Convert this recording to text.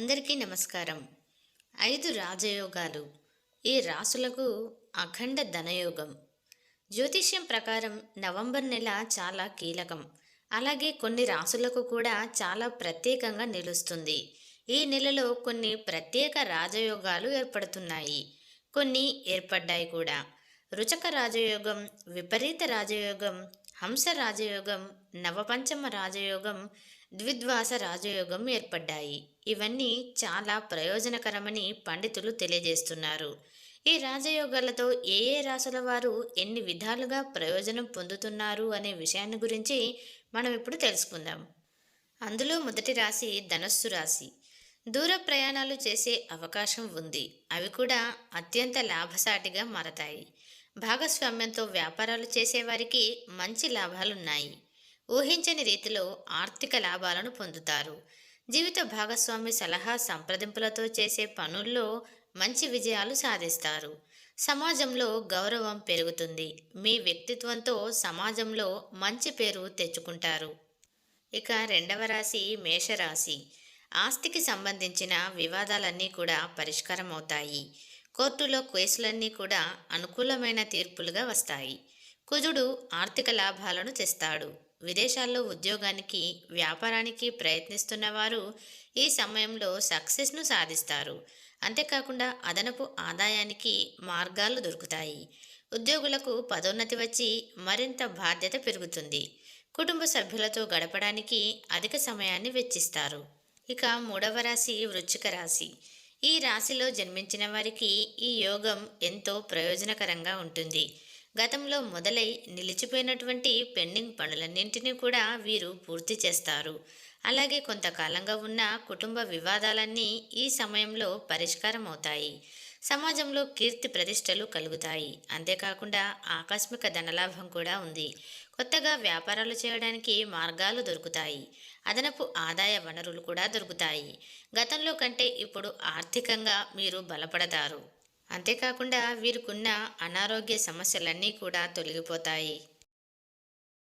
అందరికీ నమస్కారం. ఐదు రాజయోగాలు. ఈ రాసులకు అఖండ ధనయోగం. జ్యోతిష్యం ప్రకారం నవంబర్ నెల చాలా కీలకం. అలాగే కొన్ని రాసులకు కూడా చాలా ప్రత్యేకంగా నిలుస్తుంది. ఈ నెలలో కొన్ని ప్రత్యేక రాజయోగాలు ఏర్పడుతున్నాయి. కొన్ని ఏర్పడ్డాయి కూడా. రుచక రాజయోగం విపరీత రాజయోగం హంస రాజయోగం నవపంచమ రాజయోగం ద్విద్వాస రాజయోగం ఏర్పడ్డాయి. ఇవన్నీ చాలా ప్రయోజనకరమని పండితులు తెలియజేస్తున్నారు. ఈ రాజయోగాలతో ఏ ఏ రాసుల వారు ఎన్ని విధాలుగా ప్రయోజనం పొందుతున్నారు అనే విషయాన్ని గురించి మనం ఇప్పుడు తెలుసుకుందాం. అందులో మొదటి రాశి ధనస్సు రాశి. దూర ప్రయాణాలు చేసే అవకాశం ఉంది. అవి కూడా అత్యంత లాభసాటిగా మారతాయి. భాగస్వామ్యంతో వ్యాపారాలు చేసేవారికి మంచి లాభాలున్నాయి. ఊహించని రీతిలో ఆర్థిక లాభాలను పొందుతారు. జీవిత భాగస్వామి సలహా సంప్రదింపులతో చేసే పనుల్లో మంచి విజయాలు సాధిస్తారు. సమాజంలో గౌరవం పెరుగుతుంది. మీ వ్యక్తిత్వంతో సమాజంలో మంచి పేరు తెచ్చుకుంటారు. ఇక రెండవ రాశి మేషరాశి. ఆస్తికి సంబంధించిన వివాదాలన్నీ కూడా పరిష్కారం అవుతాయి కోర్టులో కేసులన్నీ కూడా అనుకూలమైన తీర్పులుగా వస్తాయి. కుజుడు ఆర్థిక లాభాలను తెస్తాడు. విదేశాల్లో ఉద్యోగానికి వ్యాపారానికి ప్రయత్నిస్తున్న వారు ఈ సమయంలో సక్సెస్ను సాధిస్తారు. అంతేకాకుండా అదనపు ఆదాయానికి మార్గాలు దొరుకుతాయి. ఉద్యోగులకు పదోన్నతి వచ్చి మరింత బాధ్యత పెరుగుతుంది. కుటుంబ సభ్యులతో గడపడానికి అధిక సమయాన్ని వెచ్చిస్తారు. ఇక మూడవ రాశి వృచ్చిక రాశి. ఈ రాశిలో జన్మించిన వారికి ఈ యోగం ఎంతో ప్రయోజనకరంగా ఉంటుంది. గతంలో మొదలై నిలిచిపోయినటువంటి పెండింగ్ పనులన్నింటినీ కూడా వీరు పూర్తి చేస్తారు. అలాగే కొంతకాలంగా ఉన్న కుటుంబ వివాదాలన్నీ ఈ సమయంలో పరిష్కారం అవుతాయి సమాజంలో కీర్తి ప్రతిష్టలు కలుగుతాయి. అంతేకాకుండా ఆకస్మిక ధనలాభం కూడా ఉంది. కొత్తగా వ్యాపారాలు చేయడానికి మార్గాలు దొరుకుతాయి. అదనపు ఆదాయ వనరులు కూడా దొరుకుతాయి. గతంలో కంటే ఇప్పుడు ఆర్థికంగా మీరు బలపడతారు. అంతేకాకుండా వీరికున్న అనారోగ్య సమస్యలన్నీ కూడా తొలగిపోతాయి.